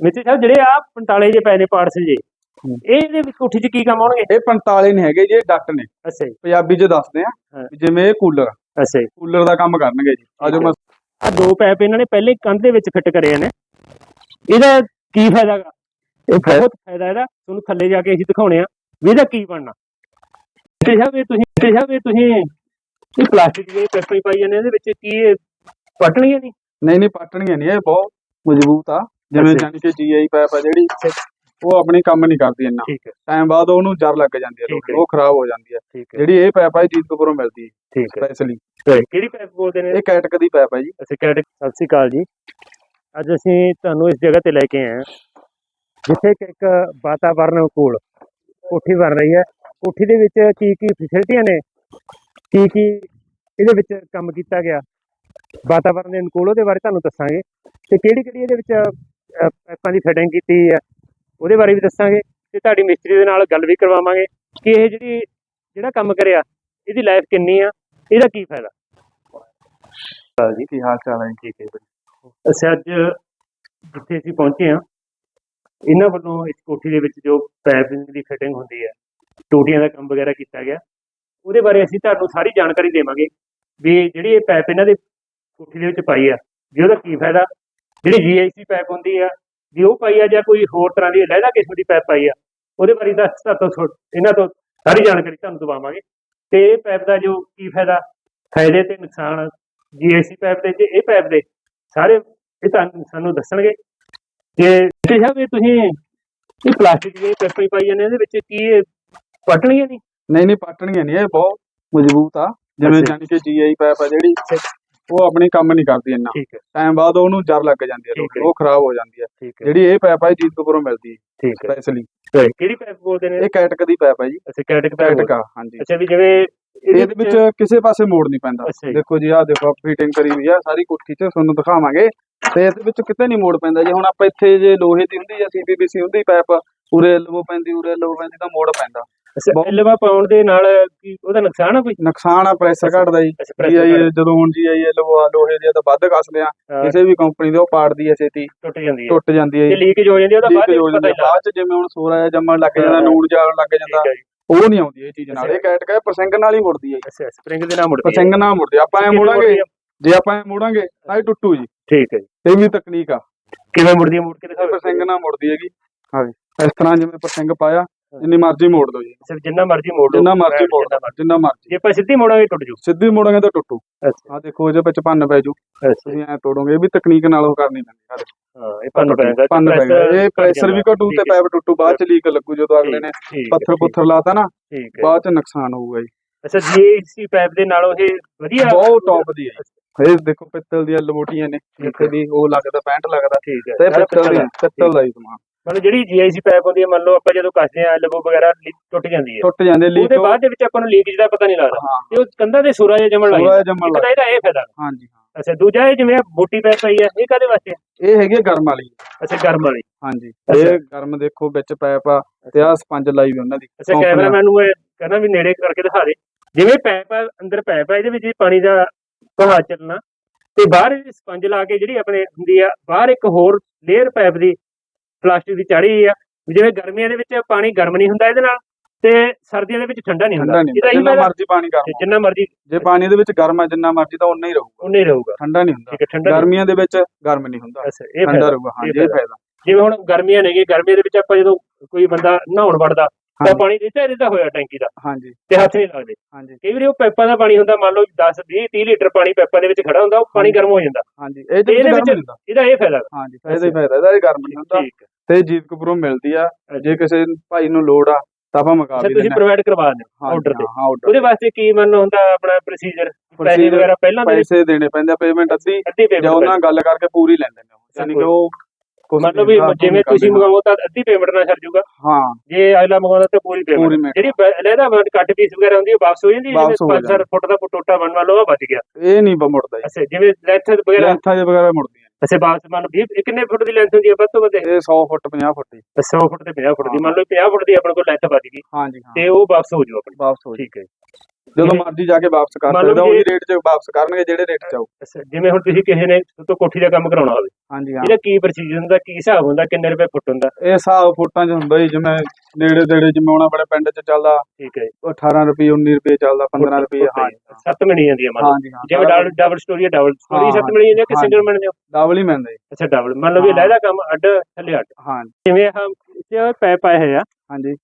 ਮਿੱਤਰ ਸਾਹਿਬ ਜਿਹੜੇ ਆ 45 ਜੇ ਪਏ ਨੇ ਪਾਰਟਸ ਜੇ। ਇਹ ਇਹਦੇ ਵਿੱਚ ਕੋਠੀ 'ਚ ਕੀ ਕੰਮ ਆਉਣਗੇ? ਇਹ 45 ਨਹੀਂ ਹੈਗੇ ਜੀ ਡੱਟ ਨੇ। ਅੱਛਾ ਜੀ। ਪੰਜਾਬੀ ਚ ਦੱਸਦੇ ਆ। ਵੀ ਜਿਵੇਂ ਇਹ ਕੂਲਰ ਅੱਛਾ ਜੀ। ਕੂਲਰ ਦਾ ਕੰਮ ਕਰਨਗੇ ਜੀ। ਆਜੋ ਮੈਂ ਆ ਦੋ ਪੈਪ ਇਹਨਾਂ ਨੇ ਪਹਿਲੇ ਕੰਧ ਦੇ ਵਿੱਚ ਫਿੱਟ ਕਰੇ ਨੇ। ਇਹਦਾ ਕੀ ਫਾਇਦਾ? ਇਹ ਬਹੁਤ ਫਾਇਦਾ ਇਹਦਾ। ਤੁਹਾਨੂੰ ਥੱਲੇ ਜਾ ਕੇ ਅਸੀਂ ਦਿਖਾਉਣੇ ਆ ਵੀ ਇਹਦਾ ਕੀ ਬਣਨਾ। ਤੇ ਸਾਹਿਬ ਇਹ ਤੁਸੀਂ ਤੇ ਸਾਹਿਬ ਇਹ ਤੁਸੀਂ ਇਹ ਪਲਾਸਟਿਕ ਦੇ ਪੈਪੇ ਪਾਈ ਜਾਂਦੇ ਇਹਦੇ ਵਿੱਚ ਕੀ ਇਹ ਪਟਣੀਆਂ ਨਹੀਂ? ਨਹੀਂ ਨਹੀਂ ਪਾਟਣੀਆਂ ਨਹੀਂ ਇਹ ਬਹੁਤ ਮਜ਼ਬੂਤ ਆ। ਜਿਵੇਂ ਅੱਛਾ। ਜਾਨੀ ਕਿ ਜੀਆਈ ਪਾਈਪ ਆ ਜਿਹੜੀ ਉਹ ਆਪਣੀ ਕੰਮ ਨਹੀਂ ਕਰਦੀ ਇੰਨਾ। ਠੀਕ ਹੈ। ਟਾਈਮ ਬਾਅਦ ਉਹਨੂੰ ਜਰ ਲੱਗ ਜਾਂਦੀ ਹੈ ਠੀਕ ਹੈ। ਉਹ ਖਰਾਬ ਹੋ ਜਾਂਦੀ ਹੈ ਠੀਕ ਹੈ। ਜਿਹੜੀ ਇਹ ਪਾਈਪ ਆ ਇਹ ਜੀਤਕਪੁਰੋਂ ਮਿਲਦੀ ਹੈ ਠੀਕ ਹੈ। ਸਪੈਸ਼ਲੀ ਤੇ ਕਿਹੜੀ ਪੈਪ ਬੋਲਦੇ ਨੇ? ਇਹ ਕੈਟਕ ਦੀ ਪਾਈਪ ਹੈ ਜੀ। ਅਸੀਂ ਕੈਟ ਸਤਿ ਸ਼੍ਰੀ ਅਕਾਲ ਜੀ। ਅੱਜ ਅਸੀਂ ਤੁਹਾਨੂੰ ਇਸ ਜਗ੍ਹਾ ਤੇ ਲੈ ਕੇ ਆਏ ਹਾਂ ਜਿੱਥੇ ਕਿ ਇੱਕ ਵਾਤਾਵਰਣ ਅਨੁਕੂਲ ਕੋਠੀ ਬਣ ਰਹੀ ਹੈ। ਕੋਠੀ ਦੇ ਵਿੱਚ ਕੀ ਕੀ ਫੈਸਿਲਿਟੀਆਂ ਨੇ? ਕੀ ਕੀ ਇਹਦੇ ਵਿੱਚ ਕੰਮ ਕੀਤਾ ਗਿਆ? ਵਾਤਾਵਰਣ ਦੇ ਅਨੁਕੂਲ ਉਹਦੇ ਬਾਰੇ ਤੁਹਾਨੂੰ ਦੱਸਾਂਗੇ। ਤੇ ਕਿਹੜੀ ਕਿਹੜੀ ਇਹਦੇ ਵਿੱਚ ਪਾਈਪਾਂ ਦੀ ਫਿਟਿੰਗ ਕੀਤੀ ਹੈ। ਉਹਦੇ ਬਾਰੇ ਵੀ ਦੱਸਾਂਗੇ ਤੇ ਤੁਹਾਡੀ ਮਿਸਤਰੀ ਦੇ ਨਾਲ ਗੱਲ ਵੀ ਕਰਵਾਵਾਂਗੇ ਕਿ ਇਹ ਜਿਹੜੀ ਜਿਹੜਾ ਕੰਮ ਕਰਿਆ ਇਹਦੀ ਲਾਈਫ ਕਿੰਨੀ ਆ ਇਹਦਾ ਕੀ ਫਾਇਦਾ? ਜੀ ਕੀ ਹਾਲ ਚਾਲ ਹੈ ਠੀਕ ਹੈ ਜੀ। ਅਸੀਂ ਅੱਜ ਜਿੱਥੇ ਅਸੀਂ ਪਹੁੰਚੇ ਹਾਂ ਇਹਨਾਂ ਵੱਲੋਂ ਇਸ ਕੋਠੀ ਦੇ ਵਿੱਚ ਜੋ ਪਾਈਪਿੰਗ ਦੀ ਫਿਟਿੰਗ ਹੁੰਦੀ ਹੈ ਟੂਟੀਆਂ ਦਾ ਕੰਮ ਵਗੈਰਾ ਕੀਤਾ ਗਿਆ ਉਹਦੇ ਬਾਰੇ ਅਸੀਂ ਤੁਹਾਨੂੰ ਸਾਰੀ ਜਾਣਕਾਰੀ ਦੇਵਾਂਗੇ ਵੀ ਜਿਹੜੀ ਇਹ ਪਾਈਪ ਇਹਨਾਂ ਦੇ ਕੋਠੀ ਦੇ ਵਿੱਚ ਪਾਈ ਆ ਵੀ ਉਹਦਾ ਕੀ ਫਾਇਦਾ ਜਿਹੜੀ ਜੀਆਈਸੀ ਪਾਈਪ ਹੁੰਦੀ ਆ ਵੀ ਉਹ ਪਾਈ ਆ ਜਾਂ ਕੋਈ ਹੋਰ ਤਰ੍ਹਾਂ ਦੀ ਲਹਿਦਾ ਕਿਸਮ ਦੀ ਪਾਈਪ ਪਾਈ ਆ ਉਹਦੇ ਬਾਰੇ ਦੱਸ ਤੁਹਾਨੂੰ ਇਹਨਾਂ ਤੋਂ ਸਾਰੀ ਜਾਣਕਾਰੀ ਤੁਹਾਨੂੰ ਦਵਾਵਾਂਗੇ। ਤੇ ਇਹ ਪਾਈਪ ਦਾ ਜੋ ਕੀ ਫਾਇਦਾ? ਫਾਇਦੇ ਤੇ ਨੁਕਸਾਨ ਜੀਆਈਸੀ ਪਾਈਪ ਦੇ ਤੇ ਇਹ ਪਾਈਪ ਦੇ ਸਾਰੇ ਇਹ ਤੁਹਾਨੂੰ ਸਾਨੂੰ ਦੱਸਣਗੇ। ਕਿ ਤੇ ਸਾਹਿਬ ਇਹ ਤੁਸੀਂ ਇਹ ਪਲਾਸਟਿਕ ਦੇ ਪੈਪੇ ਪਾਈ ਜਾਂਦੇ ਇਹਦੇ ਵਿੱਚ ਕੀ ਇਹ ਪਟਣੀਆਂ ਨਹੀਂ ਨਹੀਂ ਨਹੀਂ ਪਾਟਣੀਆਂ ਨਹੀਂ ਇਹ ਬਹੁਤ ਮਜ਼ਬੂਤ ਆ। ਜਿਵੇਂ। ਜਾਨੀ ਕਿ ਜੀਆਈ ਪਾਈਪ ਆ ਜਿਹੜੀ ਉਹ ਆਪਣੀ ਕੰਮ ਨਹੀਂ ਕਰਦੀ ਇੰਨਾ। ਠੀਕ ਹੈ। ਟਾਈਮ ਬਾਅਦ ਉਹਨੂੰ ਜਰ ਲੱਗ ਜਾਂਦੀ ਹੈ ਹੈ। ਉਹ ਖਰਾਬ ਹੋ ਜਾਂਦੀ ਹੈ। ਠੀਕ ਹੈ। ਜਿਹੜੀ ਇਹ ਪਾਈਪ ਆ ਇਹ ਜੀਤਕਪੁਰੋਂ ਮਿਲਦੀ ਹੈ। ਠੀਕ ਹੈ। ਸਪੈਸ਼ਲੀ ਕਿਹੜੀ ਪੈਪ ਬੋਲਦੇ ਨੇ? ਇਹ ਕੈਟਕ ਦੀ ਪਾਈਪ ਹੈ ਜੀ। ਅੱਛਾ ਕੈਟਕ ਪੈਪ ਹਾਂਜੀ। ਅੱਛਾ ਵੀ ਜਿਵੇਂ ਇਹਦੇ ਵਿੱਚ ਕਿਸੇ ਪਾਸੇ ਮੋੜ ਨਹੀਂ ਪੈਂਦਾ। ਦੇਖੋ ਜੀ ਆਹ ਦੇਖੋ ਫਿਟਿੰਗ ਕਰੀ ਹੋਈ ਆ ਸਾਰੀ ਕੋਠੀ 'ਚ ਤੁਹਾਨੂੰ ਦਿਖਾਵਾਂਗੇ। ਤੇ ਇਹਦੇ ਵਿੱਚ ਕਿਤੇ ਨਹੀਂ ਮੋੜ ਪੈਂਦਾ ਜੀ। ਹੁਣ ਆਪਾਂ ਇੱਥੇ ਜੇ ਲੋਹੇ ਦੀ ਹੁੰਦੀ ਜਾਂ ਸੀਪੀਬੀਸੀ ਹੁੰਦੀ ਪਾਈਪ ਉਰੇ ਐਲਬੋ ਪੈਂਦੀ ਉਰੇ ਐਲਬੋ ਪੈਂਦੀ ਤਾਂ ਮੋੜ ਪੈਂਦਾ। ਐਲਵਾ ਪਾਉਣ ਦੇ ਨਾਲ ਕੀ ਉਹਦਾ ਨੁਕਸਾਨ ਆ ਕੋਈ? ਨੁਕਸਾਨ ਆ ਪ੍ਰੈਸ਼ਰ ਘਟਦਾ ਜੀ। ਅੱਛਾ pressure ਜੀ ਨਾਲ, ਜਦੋਂ ਹੁਣ ਜੀ ਆ ਲੋਹੇ ਦੀ ਆ ਤਾਂ ਵੱਧ ਕੱਸਦੇ ਆ ਕਿਸੇ ਵੀ ਕੰਪਨੀ ਦੇ ਉਹ ਪਾੜਦੀ ਐ ਛੇਤੀ। ਟੁੱਟ ਜਾਂਦੀ ਹੈ ਟੁੱਟ ਜਾਂਦੀ ਹੈ ਜੇ। ਲੀਕੇਜ ਹੋ ਜਾਂਦੀ ਹੈ ਉਹਦਾ ਬਾਅਦ ਵਿੱਚ ਪਤਾ ਹੀ। ਬਾਅਦ ਚ ਜਿਵੇਂ ਹੁਣ ਸੋਰਾ ਜਾਂ ਜੰਮਣ ਲੱਗ ਜਾਂਦਾ ਹਾਂ। ਨੂਣ ਜਾਣ ਲੱਗ ਜਾਂਦਾ। ਜੀ। ਉਹ ਨਹੀਂ ਆਉਂਦੀ ਇਹ ਚੀਜ਼ ਨਾਲ। ਇਹ ਕੈਟ ਕਹੇ ਪਰਸੰਗ ਨਾਲ ਹੀ ਮੁੜਦੀ ਅੱਛਾ ਸਪ੍ਰਿੰਗ ਦੇ ਨਾਲ ਮੁੜਦੀ ਹੈ ਪਰਸੰਗ ਨਾਲ ਮੁੜਦੀ ਆ। ਆਪਾਂ ਐ ਮੋੜਾਂਗੇ? ਜੇ ਆਪਾਂ ਐ ਮੋੜਾਂਗੇ ਤਾਂ ਇਹ ਟੁੱਟੂ ਜੀ। ਠੀਕ ਹੈ ਜੀ। ਇਹ ਵੀ ਤਕਨੀਕ ਆ। ਕਿਵੇਂ ਮੁੜਦੀ ਹੈ ਮੁੜ ਕੇ ਦਿਖਾਓ। ਪਰਸੰਗ ਨਾਲ ਮੁੜਦੀ ਹੈਗੀ। ਹਾਂਜੀ ਇਸ ਤਰ੍ਹਾਂ ਜਿਵੇਂ ਪਰਸੰਗ ਪਾਇਆ। ਜਿੰਨੀ ਮਰਜ਼ੀ ਮੋੜ ਦਿਓ ਜੀ। ਸਿਰਫ ਜਿੰਨਾ ਮਰਜ਼ੀ ਮੋੜ ਲਓ ਜਿੰਨਾ ਮਰਜ਼ੀ ਮੋੜ ਦਿਓ ਜਿੰਨਾ ਮਰਜ਼ੀ। ਜੇ ਆਪਾਂ ਸਿੱਧੀ ਮੋੜਾਂਗੇ ਟੁੱਟ ਜੂ। ਸਿੱਧੀ ਮੋੜਾਂਗੇ ਤਾਂ ਟੁੱਟੂ। ਅੱਛਾ। ਆ ਦੇਖੋ ਇਹਦੇ ਵਿੱਚ ਭੰਨ ਪੈ ਜੂ। ਅੱਛਾ। ਤੁਸੀਂ ਐ ਤੋੜੋਗੇ ਇਹ ਵੀ ਤਕਨੀਕ ਨਾਲ ਉਹ ਕਰਨੀ ਪੈਂਦੀ ਹੈ। ਹਾਂ ਇਹ ਪੰਨ ਪੈਂਦਾ ਭੰਨ ਪੈਗਾ ਇਹ ਪ੍ਰੈਸ਼ਰ ਵੀ ਘਟੂ ਤੇ ਪੈਪ ਟੁੱਟੂ ਬਾਅਦ ਚ ਲੀਕ ਲੱਗੂ ਜਦੋਂ ਅਗਲੇ ਨੇ ਪੱਥਰ ਪੁੱਥਰ ਲਾਤਾ ਨਾ ਠੀਕ ਹੈ। ਬਾਅਦ ਚ ਨੁਕਸਾਨ ਹੋਊਗਾ ਜੀ। ਅੱਛਾ ਜੀਏਸੀ ਪਾਈਪ ਦੇ ਨਾਲੋਂ ਇਹ ਵਧੀਆ ਬਹੁਤ ਟੌਪ ਦੀ ਹੈ ਜੀ। ਇਹ ਦੇਖੋ ਪਿੱਤਲ ਦੀਆਂ ਲਮੋਟੀਆਂ ਨੇ। ਜਿੱਥੇ ਦੀ ਉਹ ਲੱਗਦਾ 65 ਲੱਗਦਾ। ਠੀਕ ਹੈ। ਤੇ ਸਾਰਾ ਪਿੱਤਲ ਦਾ। ਪਿੱਤਲ ਦਾ ਹੀ ਸਮਾਨ। ਮਤਲਬ ਜਿਹੜੀ ਜੀਆਈਸੀ ਪਾਈਪ ਹੁੰਦੀ ਹੈ ਮੰਨ ਲਓ ਆਪਾਂ ਜਦੋਂ ਕੱਸਦੇ ਆ ਐਲਬੋ ਵਗੈਰਾ ਟੁੱਟ ਜਾਂਦੀ ਹੈ। ਟੁੱਟ ਜਾਂਦੇ ਲੀਕ ਉਹਦੇ ਬਾਅਦ ਦੇ ਵਿੱਚ ਆਪਾਂ ਨੂੰ ਲੀਕੇਜ ਦਾ ਪਤਾ ਨਹੀਂ ਲੱਗਦਾ। ਹਾਂ। ਤੇ ਉਹ ਕੰਧਾਂ ਦੇ ਸੁਰਾ ਜਿਹਾ ਜੰਮਣ ਲੱਗ ਜਾਂਦਾ। ਜਿਹਾ ਜੰਮਣ ਇੱਕ ਤਾਂ ਇਹਦਾ ਇਹ ਫਾਇਦਾ। ਹਾਂਜੀ ਹਾਂ। ਅੱਛਾ ਦੂਜਾ ਇਹ ਜਿਵੇਂ ਆਹ ਬੂਟੀ ਪਾਈਪ ਪਈ ਹੈ ਇਹ ਕਾਦੇ ਵਾਸਤੇ ਹੈ? ਇਹ ਹੈਗੀ ਆ ਗਰਮ ਵਾਲੀ। ਅੱਛਾ ਗਰਮ ਵਾਲੀ। ਹਾਂਜੀ। ਅੱਛਾ। ਇਹ ਗਰਮ ਦੇਖੋ ਵਿੱਚ ਪਾਈਪ ਆ ਤੇ ਆ ਸਪੰਜ ਲਾਈ ਵੀ ਉਹਨਾਂ ਦੀ। ਅੱਛਾ Company ਕੈਮਰਾਮੈਨ ਨੂੰ ਇਹ ਕਹਿੰਦਾ ਵੀ ਨੇੜੇ ਕਰਕੇ ਦਿਖਾ ਦੇ। ਜਿਵੇਂ ਪਾਈਪ ਆ ਅੰਦਰ ਪਾਈਪ ਆ ਇਹਦੇ ਵਿੱਚ ਪਾਣੀ ਦਾ ਵਹਾਅ ਚੱਲਣਾ। ਤੇ ਬਾਹਰ ਇਹਦੀ ਸਪੰਜ ਲਾ ਕੇ ਜਿਹੜੀ ਆਪਣੇ ਹੁੰਦੀ ਆ ਬਾਹਰ ਇੱਕ ਹੋਰ ਲੇਅਰ ਪਾਈਪ ਦੀ ਪਲਾਸਟਿਕ ਦੀ ਚਾੜੀ ਆ ਜਿਵੇਂ ਗਰਮੀਆਂ ਦੇ ਵਿੱਚ ਪਾਣੀ ਗਰਮ ਨਹੀਂ ਹੁੰਦਾ ਇਹਦੇ ਨਾਲ ਤੇ ਸਰਦੀਆਂ ਦੇ ਵਿੱਚ ਠੰਡਾ ਨਹੀਂ ਹੁੰਦਾ। ਹੀ ਜਿੰਨਾ ਮਰਜ਼ੀ ਪਾਣੀ ਗਰਮ। ਜਿੰਨਾ ਮਰਜ਼ੀ ਜੇ ਪਾਣੀ ਦੇ ਵਿੱਚ ਗਰਮ ਆ ਜਿੰਨਾ ਮਰਜ਼ੀ ਤਾਂ ਉਨਾ ਹੀ ਰਹੂਗਾ। ਉਨਾ ਹੀ ਰਹੂਗਾ। ਠੰਡਾ ਨਹੀਂ ਹੁੰਦਾ। ਠੀਕ ਹੈ ਠੰਡਾ ਨਹੀਂ- ਗਰਮੀਆਂ ਦੇ ਵਿੱਚ ਗਰਮ ਨਹੀਂ ਹੁੰਦਾ। ਅੱਛਾ ਇਹ ਠੰਡਾ ਰਹੂਗਾ ਹਾਂ ਇਹ ਫਾਇਦਾ। ਜਿਵੇਂ ਹੁਣ ਗਰਮੀਆਂ ਨੇਗੇ ਗਰਮੀਆਂ ਦੇ ਵਿੱਚ ਆਪਾਂ ਜਦੋਂ ਕੋਈ ਬੰਦਾ ਨਹਾਉਣ ਵੜਦਾ ਤਾਂ। ਪਾਣੀ ਰਿੱਝਾ ਰਿੱਝਾ ਹੋਇਆ ਟੈਂਕੀ ਦਾ। ਹਾਂਜੀ। ਤੇ ਹੱਥ ਨਹੀਂ ਲੱਗਦੇ ਹਾਂਜੀ। ਕਈ ਵਾਰੀ ਉਹ ਪਾਈਪਾਂ ਦਾ ਪਾਣੀ ਹੁੰਦਾ ਮੰਨ ਲਓ 10 20 30 ਲੀਟਰ ਪਾਣੀ ਪਾਈਪਾਂ ਦੇ ਵਿੱਚ ਖੜਾ ਹੁੰਦਾ ਉਹ ਪਾਣੀ ਗਰਮ ਹੋ ਜਾਂਦਾ। ਹਾਂਜੀ। ਇਹਦੇ ਵਿੱਚ- ਇਹਦਾ ਇਹ ਫਾਇਦਾ। ਹਾਂਜੀ ਫਾਇਦਾ ਹੀ ਫਾਇਦਾ ਇਹਦਾ ਇਹ ਗਰਮ ਨਹੀਂ ਹੁੰਦਾ। ਤੇ ਜੀਤਕਪੁਰੋਂ ਮਿਲਦੀ ਆ। ਜੇ ਕਿਸੇ ਭਾਈ ਨੂੰ ਲੋੜ ਆ ਤਾਂ ਆਪਾਂ ਮੰਗਾ ਅੱਛਾ ਵੀ ਤੁਸੀਂ ਪ੍ਰੋਵਾਈਡ ਕਰਵਾ ਦਿਓ ਆਰਡਰ ਤੇ। ਉਹਦੇ ਵਾਸਤੇ ਕੀ ਮੰਨ ਹੁੰਦਾ ਆਪਣਾ ਪ੍ਰੋਸੀਜਰ ਪੈਸੇ ਵਗੈਰਾ ਪਹਿਲਾਂ ਦੇ ਪੈਸੇ ਦੇਣੇ ਪੈਂਦੇ ਆ ਪੇਮੈਂਟ ਅੱਧੀ ਜਾਂ ਉਹਨਾਂ ਗੱਲ ਕਰਕੇ ਪੂਰੀ ਲੈਂਦੇ ਨੇ। ਯਾਨੀ ਕਿ ਉਹ ਕੁਛ ਮੰਨ ਲਓ ਵੀ ਹਿਸਾਬ ਜਿਵੇਂ ਤੁਸੀਂ। ਮੰਗਾਓ ਤਾਂ ਅੱਧੀ ਪੇਮੈਂਟ ਨਾਲ ਸਰ ਜੂਗਾ ਹਾਂ। ਜੇ ਅਗਲਾ ਮੰਗਾਉਂਦਾ ਤਾਂ ਪੂਰੀ ਪੂਰੀ ਪੇਮੈਂਟ payment। ਜਿਹੜੀ ਲੈਦਾ ਕੱਟ ਪੀਸ ਵਗੈਰਾ ਹੁੰਦੀ ਹੈ ਉਹ ਵਾਪਸ ਹੋ ਜਾਂਦੀ ਹੈ ਵਾਪਸ ਹੋ ਜਿਵੇਂ 5-4 ਫੁੱਟ ਦਾ ਟੋਟਾ ਬਣਵਾ ਲਓ ਉਹ ਬਚ ਗਿਆ। ਇਹ ਨਹੀਂ ਬ ਮੁੜਦਾ ਜੀ। ਅੱਛਾ ਜਿਵੇਂ ਲੈਂਥ ਵਗੈਰਾ ਲੈਂਥਾਂ ਦੇ ਵਗੈਰਾ ਮੁੜਦੀਆਂ ਅੱਛਾ ਵਾਪਸ ਮੰਨ ਲਓ 20 ਕਿੰਨੇ ਫੁੱਟ ਦੀ ਲੈਂਥ ਹੁੰਦੀ ਹੈ ਵੱਧ ਤੋਂ ਵੱਧ? ਇਹ 100 ਫੁੱਟ 50 ਫੁੱਟ ਦੀ। 100 ਫੁੱਟ ਤੇ 50 ਫੁੱਟ ਦੀ। ਮੰਨ ਲਓ 50 ਫੁੱਟ ਦੀ ਆਪਣੇ ਕੋਲ ਲੈਂਥ ਬਚ ਗਈ। ਹਾਂਜੀ ਹਾਂ। ਤੇ ਉਹ ਵਾਪਸ ਹੋ ਜੂ ਆਪਣੀ। ਵਾਪਸ ਹੋ ਜੀ ਠੀਕ ਹੈ ਜੀ। ਜਦੋਂ ਮਰਜ਼ੀ ਜਾ ਕੇ ਵਾਪਸ ਕਰ ਮੰਨ ਲਓ ਸਕਦਾ ਜੇ- ਉਹੀ ਰੇਟ 'ਚ ਵਾਪਸ ਕਰਨਗੇ ਜਿਹੜੇ ਰੇਟ 'ਚ ਆਊ। ਅੱਛਾ ਜਿਵੇਂ ਹੁਣ ਤੁਸੀਂ ਕਿਸੇ ਨੇ ਤੋਂ ਕੋਠੀ ਦਾ ਕੰਮ ਕਰਾਉਣਾ ਹੋਵੇ ਹਾਂਜੀ ਹਾਂ। ਇਹਦਾ ਕੀ ਪ੍ਰੋਸੀਜਰ ਹੁੰਦਾ ਕੀ ਹਿਸਾਬ ਹੁੰਦਾ ਕਿੰਨੇ ਰੁਪਏ ਫੁੱਟ ਹੁੰਦਾ? ਇਹ ਹਿਸਾਬ ਫੁੱਟਾਂ 'ਚ ਹੁੰਦਾ ਜੀ ਜਿਵੇਂ ਨੇੜੇ ਤੇੜੇ ਜਿਵੇਂ ਹੁਣ ਆਪਣੇ ਪਿੰਡ 'ਚ ਚੱਲਦਾ ਠੀਕ ਹੈ ਜੀ। 18 ਰੁਪਏ 19 ਰੁਪਏ ਚੱਲਦਾ 15 ਰੁਪਏ ਫੁੱਟ ਹਾਂ ਜੀ। ਸੱਤ ਮਿਲ ਜਾਂਦੀ ਹੈ ਮੰਨ ਲਓ। ਹਾਂਜੀ ਹਾਂ ਜਿਵੇਂ ਡਬਲ ਡਬਲ ਸਟੋਰੀ ਹੈ ਡਬਲ ਸਟੋਰੀ ਹਾਂ, ਸੱਤ ਮਿਲ ਜਾਂਦੀ ਹੈ ਕਿ ਹਾਂ। ਸਿੰਗਲ ਮਿਲ ਜਾਂਦੀ ਡਬਲ ਹੀ ਮਿਲਦਾ ਜੀ। ਅੱਛਾ ਡਬਲ ਮੰਨ ਲਓ ਵੀ ਹਾਂ। ਲਹਿਦਾ ਕੰਮ ਅੱਡ ਥੱਲੇ ਅੱਡ। ਹਾਂ ਜਿਵੇਂ ਆਹ ਇਹ ਪੈਪ ਆਏ ਹੋਏ ਆ। ਹਾਂਜੀ।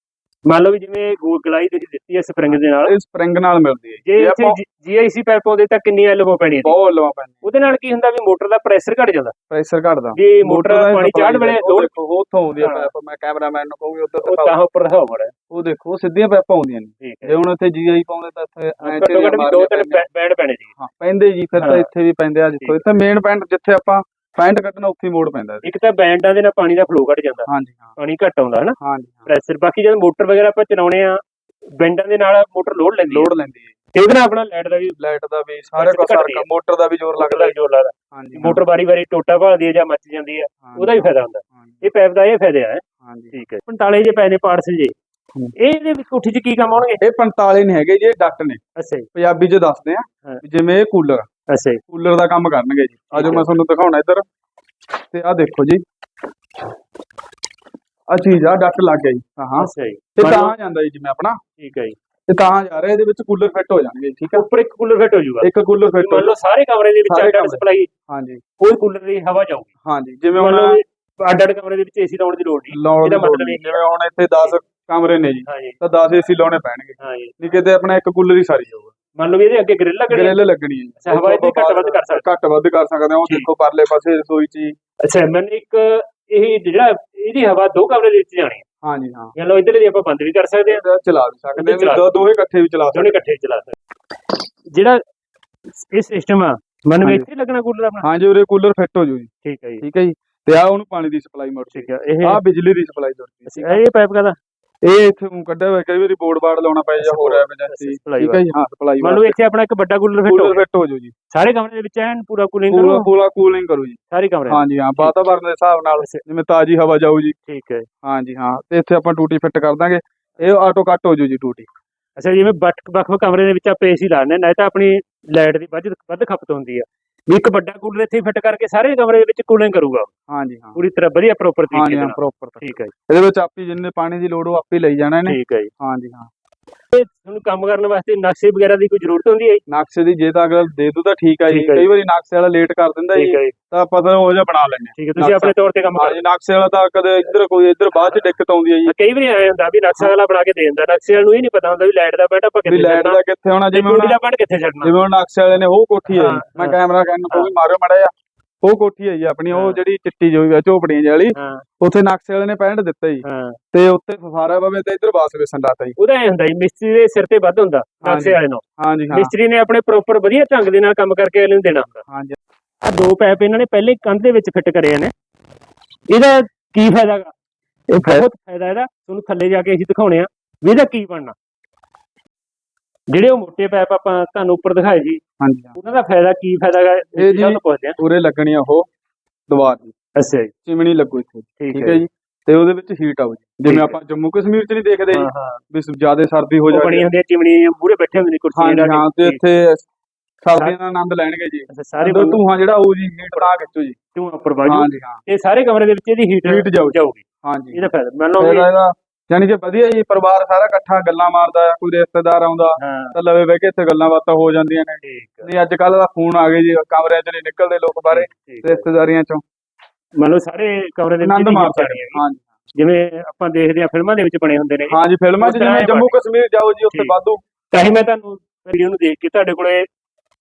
ਮੰਨ ਲਓ ਵੀ ਜਿਵੇਂ ਗੋ ਗਲਾਈ ਤੁਸੀਂ ਦਿੱਤੀ ਹੈ ਸਪਰਿੰਗ ਦੇ ਨਾਲ ਇਹ ਸਪਰਿੰਗ ਨਾਲ ਮਿਲਦੀ ਹੈ ਜੇ। ਆਪਾਂ ਜੀਆਈਸੀ ਪੈਪ ਪਾਉਂਦੇ ਤਾਂ ਕਿੰਨੀ ਐਲਬੋ ਪੈਣੀ ਹੈ ਬਹੁਤ ਲਵਾ ਪੈਂਦੀ ਉਹਦੇ ਨਾਲ ਕੀ ਹੁੰਦਾ ਵੀ ਮੋਟਰ ਦਾ ਪ੍ਰੈਸ਼ਰ ਘਟ ਜਾਂਦਾ? ਪ੍ਰੈਸ਼ਰ ਘਟਦਾ। ਜੇ ਮੋਟਰ ਦਾ ਪਾਣੀ ਚਾੜ ਵੇਲੇ ਦੇਖੋ ਉੱਥੋਂ ਆਉਂਦੀ ਹਾਂ। ਪੈਪ ਮੈਂ ਕੈਮਰਾਮੈਨ ਨੂੰ ਕਹੂੰਗੀ ਉੱਧਰ ਉਹ ਤਾਂ ਉੱਪਰ ਦਿਖਾਓ ਬੜਾ ਉਹ ਦੇਖੋ ਉਹ ਸਿੱਧੀਆਂ ਪੈਪਾਂ ਆਉਂਦੀਆਂ ਨੇ। ਜੇ ਹੁਣ ਇੱਥੇ ਜੀਆਈ ਪਾਉਂਦੇ ਤਾਂ ਇੱਥੇ ਐਂ ਦੋ ਤਿੰਨ ਬੈਂਡ ਪੈਣੇ ਜੀ ਹਾਂ ਪੈਂਦੇ ਜੀ ਫਿਰ ਤਾਂ। ਇੱਥੇ ਵੀ ਪੈਂਦੇ ਆ। ਜਿੱਥੋਂ ਇੱਥੇ ਮੇਨ ਪੁਆਇੰਟ ਜਿੱਥੇ ਆਪਾਂ ਪੁਆਇੰਟ ਕੱਢਣਾ ਉੱਥੇ ਹੀ ਮੋੜ ਪੈਂਦਾ। ਇੱਕ ਤਾਂ ਬੈਂਡਾਂ ਦੇ ਨਾਲ ਪਾਣੀ ਦਾ ਫਲੋ ਘਟ ਜਾਂਦਾ। ਹਾਂਜੀ ਹਾਂ। ਪਾਣੀ ਘਟ ਆਉਂਦਾ ਹੈ ਨਾ ਹਾਂਜੀ ਪ੍ਰੈਸ਼ਰ ਬਾਕੀ ਜਦ ਮੋਟਰ ਵਗੈਰਾ ਆਪਾਂ ਚਲਾਉਣੇ ਆ ਬੈਂਡਾਂ ਦੇ ਨਾਲ ਮੋਟਰ ਲੋਡ ਲੈਂਦੀ ਲੋਡ ਲੈਂਦੀ ਹੈ। ਤੇ ਉਹਦੇ ਨਾਲ ਆਪਣਾ? ਲਾਈਟ ਦਾ ਵੀ। ਲਾਈਟ ਦਾ ਵੀ ਸਾਰੇ ਘੱਟ ਗਈ ਹੈ। ਮੋਟਰ ਦਾ ਵੀ ਜ਼ੋਰ ਲੱਗਦਾ ਲੱਗਦਾ ਜੋਰ ਲੱਗਦਾ ਹਾਂਜੀ ਮੋਟਰ ਵਾਰੀ ਵਾਰੀ ਟੋਟਾ ਭਾਲਦੀ ਹੈ ਜਾਂ ਮੱਚ ਜਾਂਦੀ ਹੈ। ਉਹਦਾ ਵੀ ਫਾਇਦਾ ਹੁੰਦਾ। ਇਹ ਪੈਪ ਦਾ ਇਹ ਫਾਇਦਾ ਹੈ। ਹਾਂਜੀ। ਠੀਕ ਹੈ 45 ਜੇ ਪੈ ਨੇ ਪਾਰਟਸ ਜੇ। ਇਹਦੇ ਵਿੱਚ ਕੋਠੀ 'ਚ ਕੀ ਕੰਮ ਆਉਣਗੇ? ਇਹ 45 ਨਹੀਂ ਹੈਗੇ ਜੀ ਇਹ ਡੱਟ ਨੇ। ਅੱਛਾ ਜੀ। ਪੰਜਾਬੀ 'ਚ ਦੱਸਦੇ ਆ ਹਾਂ। ਜਿਵੇਂ ਇਹ ਕੂਲਰ ਅੱਛਾ ਜੀ। ਕੂਲਰ ਦਾ ਕੰਮ ਕਰਨਗੇ ਜੀ। ਆਜੋ ਹੈ। ਮੈਂ ਤੁਹਾਨੂੰ ਦਿਖਾਉਣਾ ਇੱਧਰ। ਤੇ ਆਹ ਦੇਖੋ ਜੀ। ਆ ਚੀਜ਼ ਆ ਡੱਟ ਲੱਗ ਗਈ। ਹਾਂ ਹਾਂ। ਅੱਛਾ ਜੀ। ਤੇ ਤਾਂ ਜਾਂਦਾ ਜੀ ਜਿਵੇਂ ਆਪਣਾ। ਠੀਕ ਹੈ ਜੀ। ਤੇ ਤਾਂ ਜਾ ਰਿਹਾ ਇਹਦੇ ਵਿੱਚ ਕੂਲਰ ਫਿੱਟ ਹੋ ਜਾਣਗੇ ਜੀ, ਠੀਕ ਆ? ਉੱਪਰ ਇੱਕ ਕੂਲਰ ਫਿੱਟ ਹੋ ਜਾਊਗਾ। ਇੱਕ ਕੂਲਰ ਫਿੱਟ ਹੋ ਮੰਨ ਲਓ ਸਾਰੇ ਕਮਰੇ ਦੇ ਵਿੱਚ ਅੱਡ। ਸਪਲਾਈ। ਹਾਂਜੀ। ਕੋਈ ਕੂਲਰ ਦੀ ਹਵਾ ਜਾਊਗੀ। ਹਾਂਜੀ ਜਿਵੇਂ ਹੁਣ ਅੱਡ ਅੱਡ ਕਮਰੇ ਦੇ ਵਿੱਚ ਏਸੀ ਲਾਉਣ ਦੀ ਲੋੜ ਨਹੀਂ। ਇਹਦਾ ਮਤਲਬ। ਇਹ ਜਿਵੇਂ ਹੁਣ ਇੱਥੇ 10 ਕਮਰੇ ਨੇ ਜੀ। ਹਾਂਜੀ। ਤਾਂ 10 ਏਸੀ ਲਾਉਣੇ ਪੈਣਗੇ। ਹਾਂਜੀ। ਨਹੀਂ ਕਿਤੇ ਆਪਣਾ ਇੱਕ ਕੂਲਰ ਹੀ ਸਾਰੀ ਜਾਊਗਾ। ਮੰਨ ਲਓ ਵੀ ਇਹਦੇ ਅੱਗੇ ਗ੍ਰਿਲ ਲੱਗਣੀ ਹੈ। ਗ੍ਰਿਲ ਲੱਗਣੀ ਹੈ ਅੱਛਾ, ਹਵਾ ਇਹਦੀ ਘੱਟ ਵੱਧ ਕਰ ਸਕਦੇ। ਘੱਟ ਵੱਧ ਕਰ ਸਕਦੇ ਹਾਂ। ਉਹ। ਦੇਖੋ ਪਰਲੇ ਪਾਸੇ ਰਸੋਈ ਚ ਹੀ। ਅੱਛਾ ਮੈਨੂੰ ਇੱਕ ਇਹ ਜਿਹੜਾ ਇਹਦੀ ਹਵਾ ਦੋ ਕਮਰੇ ਦੇ ਵਿੱਚ ਜਾਣੀ ਹੈ। ਹਾਂਜੀ ਹਾਂ। ਮੰਨ ਲਓ ਇੱਧਰ ਦੀ ਆਪਾਂ ਬੰਦ ਵੀ ਕਰ ਸਕਦੇ ਹਾਂ। ਇਹਦਾ ਚਲਾ ਵੀ ਸਕਦੇ ਹਾਂ। ਚਲਾ ਦੋ ਦੋਵੇਂ ਇਕੱਠੇ ਵੀ ਚਲਾ ਦੋਨੇ ਸਕਦੇ ਇਕੱਠੇ ਚਲਾ ਸਕਦੇ ਜਿਹੜਾ ਇਹ ਸਿਸਟਮ ਆ ਮੈਨੂੰ ਹਾਂਜੀ। ਇੱਥੇ ਹੀ ਲੱਗਣਾ ਕੂਲਰ ਆਪਣਾ? ਹਾਂ ਹਾਂਜੀ ਉਰੇ ਕੂਲਰ ਫਿੱਟ ਹੋ ਜੂ ਜੀ। ਠੀਕ ਹੈ ਜੀ। ਠੀਕ ਹੈ ਜੀ। ਤੇ ਆ ਉਹਨੂੰ ਪਾਣੀ ਦੀ ਸਪਲਾਈ ਮੋੜ ਠੀਕ ਹੈ ਇਹ ਆ ਬਿਜਲੀ ਦੀ ਸਪਲਾਈ ਜੁੜਦੀ ਅੱਛਾ, ਇਹ ਪਾਈਪ ਕਦਾ ਇਹ ਇੱਥੇ ਕੱਢਿਆ ਹੋਇਆ ਕਈ ਵਾਰੀ ਬੋਰਡ ਬਾੜ ਲਾਉਣਾ ਪੈ ਜਾ ਹੋਰ ਐਮਰਜੈਂਸੀ ਠੀਕ ਹੈ ਜੀ ਹਾਂ ਸਪਲਾਈ ਮੰਨ ਲਓ ਇੱਥੇ ਆਪਣਾ ਇੱਕ ਵੱਡਾ ਕੂਲਰ ਫਿੱਟ ਹੋ ਕੂਲਰ ਫਿੱਟ ਹੋ ਜੂ ਜੀ। ਸਾਰੇ ਕਮਰੇ ਦੇ ਵਿੱਚ ਐਨ ਪੂਰਾ ਕੂਲਿੰਗ ਕਰੋ। ਪੂਰਾ ਕੂਲਿੰਗ ਕਰੂ ਜੀ। ਸਾਰੇ ਕਮਰੇ ਹਾਂਜੀ ਹਾਂ ਵਾਤਾਵਰਨ ਦੇ ਹਿਸਾਬ ਨਾਲ। ਜਿਵੇਂ ਤਾਜ਼ੀ ਹਵਾ ਜਾਊ ਜੀ। ਠੀਕ ਹੈ। ਹਾਂਜੀ ਹਾਂ ਤੇ ਇੱਥੇ ਆਪਾਂ ਟੂਟੀ ਫਿੱਟ ਕਰ ਦਾਂਗੇ। ਇਹ ਆਟੋ ਕੱਟ ਹੋ ਜੂ ਜੀ ਟੂਟੀ। ਅੱਛਾ ਜਿਵੇਂ ਵੱਖ ਵੱਖ ਵੱਖ ਕਮਰੇ ਦੇ ਵਿੱਚ ਆਪਾਂ ਏਸੀ ਲਾਣੇ ਨਾ ਤਾਂ ਆਪਣੀ ਲਾਈਟ ਦੀ ਵੱਧ ਵੱਧ ਖਪਤ ਹੁੰਦੀ ਆ। ਵੀ ਇੱਕ ਵੱਡਾ ਕੂਲਰ ਇੱਥੇ ਫਿੱਟ ਕਰਕੇ ਸਾਰੇ ਕਮਰੇ ਦੇ ਵਿੱਚ ਕੂਲਿੰਗ ਕਰੂਗਾ ਹਾਂਜੀ ਹਾਂ। ਪੂਰੀ ਤਰ੍ਹਾਂ ਵਧੀਆ ਪ੍ਰੋਪਰ ਹਾਂਜੀ ਤਰੀਕੇ ਹਾਂ ਨਾਲ। ਪ੍ਰੋਪਰ ਠੀਕ ਹੈ ਜੀ, ਇਹਦੇ ਵਿੱਚ ਆਪੀ ਜਿੰਨੇ ਪਾਣੀ ਦੀ ਲੋੜ ਉਹ ਆਪੇ ਲਈ ਜਾਣਾ ਇਹਨੇ। ਠੀਕ ਹੈ ਜੀ। ਹਾਂਜੀ ਹਾਂ। ਤੁਹਾਨੂੰ ਕੰਮ ਕਰਨ ਵਾਸਤੇ ਨਕਸ਼ੇ ਵਗੈਰਾ ਦੀ ਕੋਈ ਜ਼ਰੂਰਤ ਹੁੰਦੀ ਹੈ? ਨਕਸ਼ੇ ਦੀ ਜੇ ਤਾਂ ਅਗਰ ਦੇ ਦੂ ਤਾਂ ਠੀਕ ਆ ਜੀ। ਠੀਕ ਆ ਜੀ। ਕਈ ਵਾਰੀ ਨਕਸ਼ੇ ਵਾਲਾ ਲੇਟ ਕਰ ਦਿੰਦਾ ਜੀ। ਠੀਕ ਹੈ ਜੀ। ਤਾਂ ਆਪਾਂ ਤਾਂ ਉਹ ਜਿਹਾ ਬਣਾ ਲੈਂਦੇ ਠੀਕ ਹੈ ਤੁਸੀਂ। ਆਪਣੇ ਤੌਰ ਤੇ ਕੰਮ ਹਾਂ ਕਰ ਜੀ ਨਕਸ਼ੇ ਵਾਲਾ ਤਾਂ ਕਦੇ ਇੱਧਰ ਕੋਈ ਇੱਧਰ ਬਾਅਦ ਚ ਦਿੱਕਤ ਆਉਂਦੀ ਹੈ ਜੀ। ਕਈ ਵਾਰੀ ਐ ਹੁੰਦਾ ਵੀ ਨਕਸ਼ਾ ਵਾਲਾ ਬਣਾ ਕੇ ਦੇ ਦਿੰਦਾ। ਨਕਸ਼ੇ ਵਾਲੇ ਨੂੰ ਇਹ ਨਹੀਂ ਪਤਾ ਹੁੰਦਾ ਵੀ ਲਾਈਟ ਦਾ ਬੈਠ ਆਪਾਂ ਵੀ ਕਿੱਥੇ ਲਾਈਟ ਛੱਡਣਾ। ਦਾ ਕਿੱਥੇ ਹੋਣਾ ਜਿਵੇਂ ਟੂਟੀ ਹੁਣ ਦਾ ਬੈਠ ਕਿੱਥੇ ਛੱਡਣਾ। ਜਿਵੇਂ ਹੁਣ ਨਕਸ਼ੇ ਵਾਲੇ ਨੇ ਉਹ ਕੋਠੀ ਹੈ ਮੈਂ ਹਾਂ। ਕੈਮਰਾ ਨੂੰ ਵੀ ਮਾਰਿਓ ਮੜਾ ਜਾ ਉਹ ਕੋਠੀ ਹੈ ਜੀ ਆਪਣੀ ਉਹ। ਜਿਹੜੀ ਚਿੱਟੀ ਜੋ ਝੋਪੜੀਆਂ ਜਿਹੀ ਵਾਲੀ ਹਾਂ। ਉੱਥੇ ਨਕਸ਼ੇ ਵਾਲੇ ਨੇ ਪੈਂਟ ਦਿੱਤਾ ਜੀ। ਹਾਂ। ਤੇ ਉੱਤੇ ਫਫਾਰਾ ਪਵੇ ਤੇ ਇੱਧਰ ਬਾਸ ਵੇਸਣ ਲਾਤਾ ਜੀ। ਉਹਦਾ ਐ ਹੁੰਦਾ ਜੀ ਮਿਸਤਰੀ ਦੇ ਸਿਰ ਤੇ ਵੱਧ ਹੁੰਦਾ। ਨਕਸ਼ੇ ਵਾਲੇ ਨੂੰ। ਹਾਂਜੀ ਹਾਂ। ਮਿਸਤਰੀ ਨੇ ਆਪਣੇ ਪ੍ਰੋਪਰ ਵਧੀਆ ਢੰਗ ਦੇ ਨਾਲ ਕੰਮ ਕਰਕੇ ਅਗਲੇ ਨੂੰ ਦੇਣਾ ਹੁੰਦਾ। ਹਾਂਜੀ। ਆ ਦੋ ਪੈਪ ਇਹਨਾਂ ਨੇ ਪਹਿਲੇ ਕੰਧ ਦੇ ਵਿੱਚ ਫਿੱਟ ਕਰੇ ਨੇ। ਇਹਦਾ ਕੀ ਫਾਇਦਾ ਇਹ ਬਹੁਤ ਫਾਇਦਾ ਇਹਦਾ। ਤੁਹਾਨੂੰ ਥੱਲੇ ਜਾ ਕੇ ਅਸੀਂ ਦਿਖਾਉਣੇ ਆ ਵੀ ਇਹਦਾ ਕੀ ਬਣਨਾ। ਜਿਹੜੇ ਉਹ ਮੋٹے ਪੈਪ ਆਪਾਂ ਤੁਹਾਨੂੰ ਉੱਪਰ ਦਿਖਾਏ ਸੀ ਹਾਂਜੀ ਹਾਂ। ਉਹਨਾਂ ਦਾ ਫਾਇਦਾ ਕੀ ਫਾਇਦਾ ਗਾ? ਇਹ ਜੀ- ਤੁਹਾਨੂੰ ਪੁੱਛਦੇ ਆ ਉਰੇ ਲੱਗਣੀ ਆ ਉਹ ਦੀਵਾਰ ਦੀ ਅੱਛਾ ਜੀ। ਚਿਮਣੀ ਲੱਗੂ ਇੱਥੇ। ਠੀਕ ਹੈ ਜੀ। ਤੇ ਉਹਦੇ ਵਿੱਚ ਹੀਟ ਆਊ ਜੀ। ਠੀਕ ਜਿਵੇਂ ਹੈ। ਆਪਾਂ ਜੰਮੂ ਕਸ਼ਮੀਰ ਚ ਨਹੀਂ ਦੇਖਦੇ ਜੀ ਹਾਂ ਹਾਂ। ਵੀ ਜ਼ਿਆਦਾ ਸਰਦੀ ਹੋ ਉਹ ਬਣੀ ਹੁੰਦੀ ਚਿਮਣੀ ਮੂਰੇ ਬੈਠੇ ਹੁੰਦੇ ਨੇ ਕੁਰਸੀਆਂ ਹਾਂਜੀ ਹਾਂ ਕੇ ਤੇ ਇੱਥੇ ਸਰਦੀਆਂ ਦਾ ਆਨੰਦ ਲੈਣਗੇ ਜੀ। ਅੱਛਾ, ਸਾਰੇ ਅੰਦਰ ਧੂਆਂ ਜਿਹੜਾ ਉਹ ਜੀ ਹੀਟ ਬਣਾ ਖਿੱਚੋ ਜੀ। ਤੂੰ ਉੱਪਰ ਬਾਜੂ ਹਾਂਜੀ ਹਾਂ। ਇਹ ਸਾਰੇ ਕਮਰੇ ਦੇ ਵਿੱਚ ਇਹਦੀ ਹੀਟ Heat ਜਾਊ। ਜਾਊਗੀ। ਹਾਂਜੀ। ਇਹਦਾ ਫਾਇਦਾ। ਮੰਨ ਲਓ ਵੀ ਇਹਦਾ ਇਹਦਾ ਯਾਨੀ ਕਿ ਵਧੀਆ ਜੀ ਪਰਿਵਾਰ ਸਾਰਾ ਇਕੱਠਾ ਗੱਲਾਂ ਮਾਰਦਾ ਹੈ ਕੋਈ ਰਿਸ਼ਤੇਦਾਰ ਆਉਂਦਾ ਹਾਂ। ਤਾਂ ਲਵੇ ਬਹਿ ਕੇ ਇੱਥੇ ਗੱਲਾਂ ਬਾਤਾਂ ਹੋ ਜਾਂਦੀਆਂ ਨੇ। ਠੀਕ ਆ, ਨਹੀਂ ਅੱਜ ਕੱਲ ਦਾ ਫੋਨ ਆ ਗਏ ਜੀ ਕਮਰਿਆਂ 'ਚ ਨਹੀਂ ਨਿਕਲਦੇ ਲੋਕ ਬਾਹਰੇ ਠੀਕ ਆ। ਰਿਸ਼ਤੇਦਾਰੀਆਂ 'ਚੋਂ। ਮੰਨ ਲਓ ਸਾਰੇ ਕਮਰੇ ਦੇ ਵਿੱਚ ਆਨੰਦ ਮਾਰ heat ਸਕਦੇ। ਹਾਂਜੀ। ਜਿਵੇਂ ਆਪਾਂ ਦੇਖਦੇ ਆ ਫਿਲਮਾਂ ਦੇ ਵਿੱਚ ਬਣੇ ਹੁੰਦੇ ਨੇ। ਹਾਂਜੀ ਫਿਲਮਾਂ 'ਚ ਜਿਵੇਂ ਜੰਮੂ ਕਸ਼ਮੀਰ ਜਾਓ ਜੀ ਉੱਥੇ ਠੀਕ। ਵਾਧੂ ਤਾਂ ਹੀ ਮੈਂ ਤੁਹਾਨੂੰ ਵੀਡੀਓ ਨੂੰ ਦੇਖ ਕੇ ਤੁਹਾਡੇ ਕੋਲੇ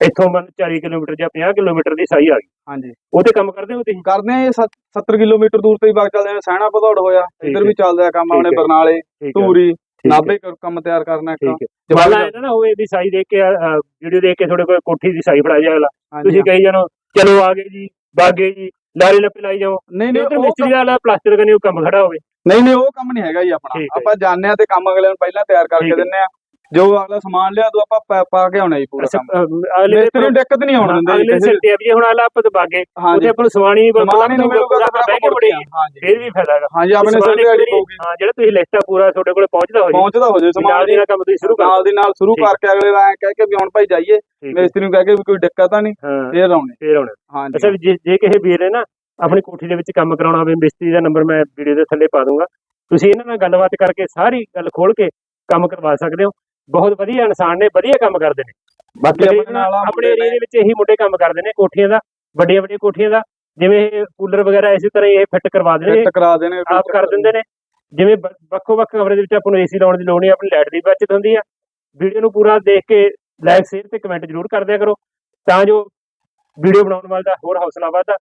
ਇੱਥੋਂ ਮੰਨ 40 ਕਿਲੋਮੀਟਰ ਜਾਂ 50 ਕਿਲੋਮੀਟਰ ਦੀ ਸਾਈ ਆ ਗਈ। ਹਾਂਜੀ। ਉਹ ਤੇ ਕੰਮ ਕਰਦੇ ਹੋ ਤੁਸੀਂ? ਕਰਦੇ ਆ ਇਹ 70 ਕਿਲੋਮੀਟਰ ਦੂਰ ਤੇ ਹੀ ਬਾਗ ਚੱਲਦੇ ਆ ਸੈਣਾ ਭਦੌੜ ਹੋਇਆ ਇੱਧਰ। ਵੀ ਚੱਲਦਾ ਕੰਮ ਆਪਣੇ। ਬਰਨਾਲੇ ਧੂਰੀ ਨਾਭੇ ਕੰਮ ਤਿਆਰ ਕਰਨਾ ਇੱਕ। ਠੀਕ ਹੈ। ਨਾ ਹੋਵੇ ਵੀ ਸਾਈ ਦੇਖ ਕੇ ਵੀਡੀਓ ਦੇਖ ਕੇ ਤੁਹਾਡੇ ਕੋਲ ਕੋਠੀ ਦੀ ਸਾਈ ਫੜਾ ਜਾਏ ਅਗਲਾ। ਹਾਂਜੀ ਤੁਸੀਂ ਕਹੀ ਜਾਣੋ ਚਲੋ ਆ ਗਏ ਜੀ ਬਾਗੇ ਜੀ ਲਾਰੇ ਲੱਪੇ ਲਾਈ ਜਾਓ। ਨਹੀਂ ਨਹੀਂ ਇਧਰ ਉਹ ਮਿਸਤਰੀ ਵਾਲਾ ਪਲਾਸਟਰ ਕਰਨੀ ਉਹ ਕੰਮ ਖੜਾ ਹੋਵੇ। ਨਹੀਂ ਨਹੀਂ ਉਹ ਕੰਮ ਨਹੀਂ ਹੈਗਾ ਜੀ ਆਪਣਾ। ਆਪਾਂ ਜਾਣਦੇ ਆ ਤੇ ਕੰਮ ਅਗਲੇ ਨੂੰ ਪਹਿਲਾਂ ਤਿਆਰ ਕਰਕੇ। ਦਿੰਨੇ ਆ ਜੋ ਅਗਲਾ ਸਮਾਨ ਲਿਆ ਦੋ ਆਪਾਂ ਪਾ- ਪਾ ਕੇ ਆਉਣਾ ਜੀ ਪੂਰਾ ਕੰਮ। ਅਗਲੇ ਮਿਸਤਰੀ ਨੂੰ ਦਿੱਕਤ ਨਹੀਂ ਆਉਣ ਦਿੰਦੇ ਅਗਲੇ ਸਿਰ ਤੇ ਆ ਵੀ ਹੁਣ ਆਲਾ ਆਪਾਂ ਤੋਂ ਬਾਗੇ ਹਾਂਜੀ। ਉਹਦੇ ਆਪਾਂ ਨੂੰ ਸਵਾਣੀ ਸਮਾਨ ਹੀ ਨਹੀਂ ਮਿਲੂਗਾ ਤਾਂ ਬਹਿ ਕੇ ਮੁੜੇ ਹਾਂਜੀ। ਫਿਰ ਵੀ ਫਾਇਦਾ ਹੈਗਾ। ਹਾਂਜੀ ਆਪਣੇ ਸਿਰ ਤੇ ਪਊਗੀ ਵਾਰੀ- ਹਾਂ ਜਿਹੜਾ ਤੁਸੀਂ ਲਿਖਤਾ ਪੂਰਾ ਤੁਹਾਡੇ ਕੋਲੇ ਪਹੁੰਚਦਾ ਹੋ ਜੀ ਪਹੁੰਚਦਾ ਹੋ ਜੇ ਨਾਲ ਸਮਾਨ ਦੀ ਨਾਲ ਕੰਮ ਤੁਸੀਂ ਸ਼ੁਰੂ ਕਰ। ਨਾਲ ਦੀ ਨਾਲ ਸ਼ੁਰੂ ਠੀਕ। ਕਰਕੇ ਅਗਲੇ ਐਂ ਕਹਿ ਕੇ ਵੀ ਹੁਣ ਭਾਈ ਜਾਈਏ ਠੀਕ ਹੈ। ਮਿਸਤਰੀ ਨੂੰ ਕਹਿ ਕੇ ਵੀ ਕੋਈ ਦਿੱਕਤ ਤਾਂ ਨਹੀਂ ਹਾਂ ਫੇਰ ਆਉਣੇ। ਫੇਰ ਆਉਣਾ। ਹਾਂਜੀ। ਅੱਛਾ ਵੀ ਜੇ ਜੇ ਕਿਸੇ ਵੀਰ ਨੇ ਨਾ ਆਪਣੀ ਕੋਠੀ ਦੇ ਵਿੱਚ ਕੰਮ ਕਰਾਉਣਾ ਹੋਵੇ ਮਿਸਤਰੀ ਦਾ ਨੰਬਰ ਮੈਂ ਵੀਡੀਓ ਦੇ ਥੱਲੇ ਪਾ ਦੂੰਗਾ। ਤੁਸੀਂ ਇਹਨਾਂ ਨਾਲ ਗੱਲਬਾਤ ਕਰਕੇ ਸਾਰੀ ਗੱਲ ਖੋਲ ਕੇ ਕੰਮ ਕਰਵਾ ਸਕਦੇ ਹੋ। ਬਹੁਤ ਵਧੀਆ ਇਨਸਾਨ ਨੇ ਵਧੀਆ ਕੰਮ ਕਰਦੇ ਨੇ। ਬਾਕੀ ਆਪਣੇ ਏਰੀਆ ਦੇ ਵਿੱਚ ਇਹੀ ਮੁੰਡੇ ਕੰਮ ਕਰਦੇ ਨੇ ਕੋਠੀਆਂ ਦਾ ਵੱਡੀਆਂ ਵੱਡੀਆਂ ਕੋਠੀਆਂ ਦਾ ਜਿਵੇਂ ਇਹ ਕੂਲਰ ਵਗੈਰਾ ਇਸੇ ਤਰ੍ਹਾਂ ਇਹ ਫਿੱਟ ਕਰਵਾ ਦੇਣਗੇ। ਫਿੱਟ ਕਰਾ ਦੇਣੇ ਆਪ ਕਰ ਦਿੰਦੇ ਨੇ। ਜਿਵੇਂ ਵੱਖੋ ਵੱਖ ਕਮਰੇ ਦੇ ਵਿੱਚ ਆਪਾਂ ਨੂੰ ਏਸੀ ਲਾਉਣ ਦੀ ਲੋੜ ਨਹੀਂ ਆਪਣੀ ਲਾਈਟ ਦੀ ਬਚਤ ਹੁੰਦੀ ਆ। ਵੀਡੀਓ ਨੂੰ ਪੂਰਾ ਦੇਖ ਕੇ ਲਾਈਕ ਸ਼ੇਅਰ ਤੇ ਕਮੈਂਟ ਜ਼ਰੂਰ ਕਰ ਦਿਆ ਕਰੋ। ਤਾਂ ਜੋ ਵੀਡੀਓ ਬਣਾਉਣ ਵਾਲੇ ਦਾ ਹੋਰ ਹੌਸਲਾ ਵਧਦਾ।